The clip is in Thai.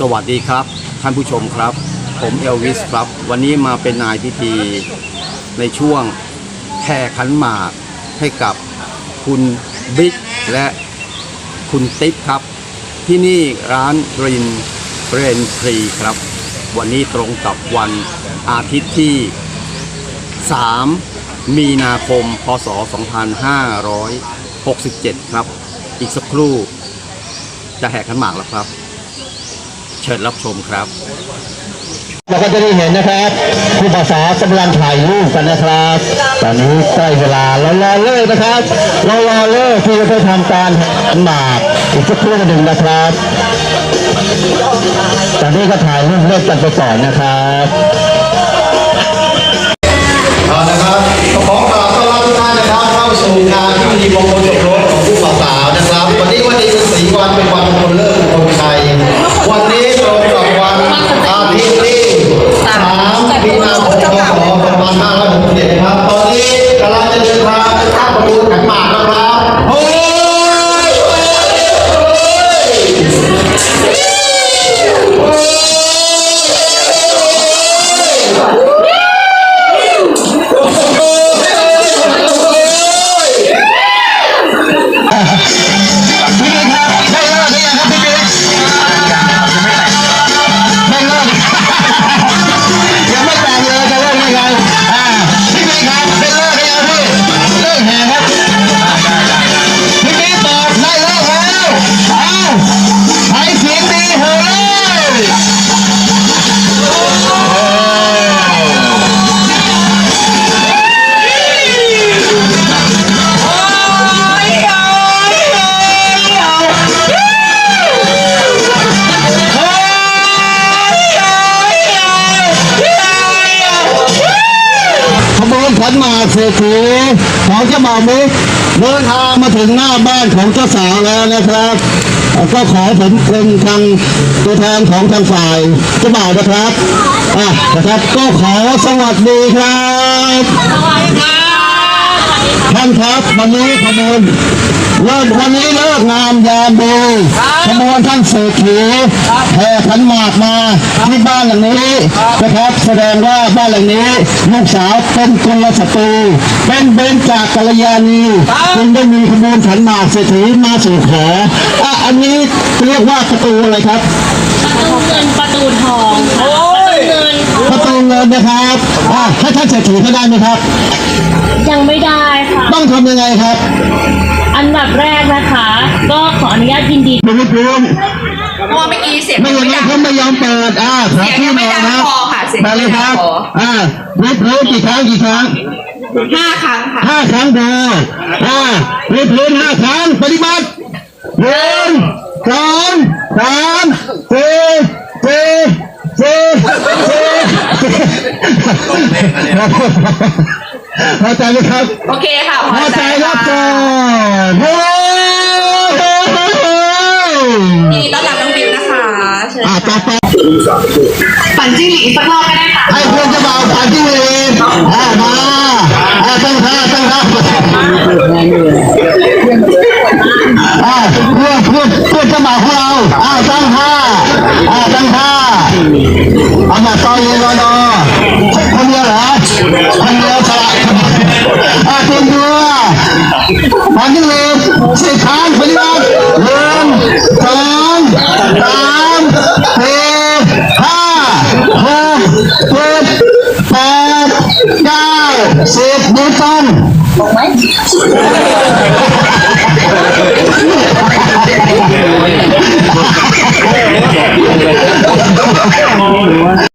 สวัสดีครับ ท่านผู้ชมครับ ผมเอลวิสครับ วันนี้มาเป็นนายพิธีในช่วงแห่ขันหมากให้กับคุณบิ๊กและคุณติ๊บครับ ที่นี่ร้านรินเรนทรีครับ วันนี้ตรงกับวันอาทิตย์ที่ 3 มีนาคม พศ 2567 ครับ อีกสักครู่จะแห่ขันหมากแล้วครับ เชิญรับชมครับเราก็จะได้เห็นนะครับผู้ภาษากำลังถ่ายรูปกันนะครับ ตอนนี้ใกล้เวลาเรารอเลิกนะครับ เรารอเลิกที่จะไปทำการหันหมากอีกสักครู่หนึ่งนะครับ ตอนนี้ก็ถ่ายรูปเลิกกันไปก่อนนะครับเอาละครับขอกราบต้อนรับทุกท่านนะครับ เข้าสู่งานพิธีมงคลสมรส ษฐีของเจ้าบ่าวมุกเดินทางมาถึงหน้าบ้านของเจ้าสาวแล้วนะครับ ก็ขอผมเป็นทางตัวแทนของทางฝ่ายเจ้าบ่าวนะครับอะนะครับก็ขอสวัสดีครับท่านครับวันนี้ขบวน เลิกวันนี้เลิกงามยามดีขบวนท่านเศรษฐีแห่ขันหมากมาที่บ้านหลังนี้นะครับแสดงว่าบ้านหลังนี้ลูกสาวเป็นกุลสตรีเป็นเบญจากกัลยาณีจึงได้มีขบวนขันหมากเศรษฐีมาสู่ขออะอันนี้เรียกว่าประตูอะไรครับประตูเงินประตูทองประตูเงินประตูเงินนะครับอะให้ท่านเศรษฐีเขาได้ไหมครับ ยังไม่ได้ค่ะ ต้องทำยังไงครับ อันดับแรกนะคะ ก็ขออนุญาตยินดีไม่รู้เพราะว่าเมื่อกี้เสียงไม่อย่างไม่นั้นดัง เขาไม่ยอมเปิดอ่าขอเสียงที่ยังหไม่น่อยดังครับพอค่ะเสียงไปเลยครับยังไม่ดังพออ่ารีบรู้กี่ครั้งกี่ครั้งห้าครั้งค่ะ ห้าครั้งพออ่ารีบรู้ห้าครั้งปฏิบัติหนึ่งสองสามสี่สี่สี่สี่ พอใจไหมครับ โอเคค่ะพอใจครับก่อนโอ้โหยินดีต้อนรับน้องบิวนะคะเชิญอ่าต่อไปปั่นจิ้งหรีดสักรอบก็ได้ค่ะให้เพื่อนเจะบ่าวผ่านที่เวรอ่ามาอ่าตั้งท่าตั้งท่าอ่าเพื่อนเพื่อนเพื่อนเจะบ่าวของเราอ่าตั้งท่าอ่าตั้งท่าเอามาต่อยเย็นรอนอคนเดียวเหรอคน Angelus, say Tom, Philip, Lim, Tom, Tom, Ha, Ha, Put, Pat, Guy, Sit, Newton. What?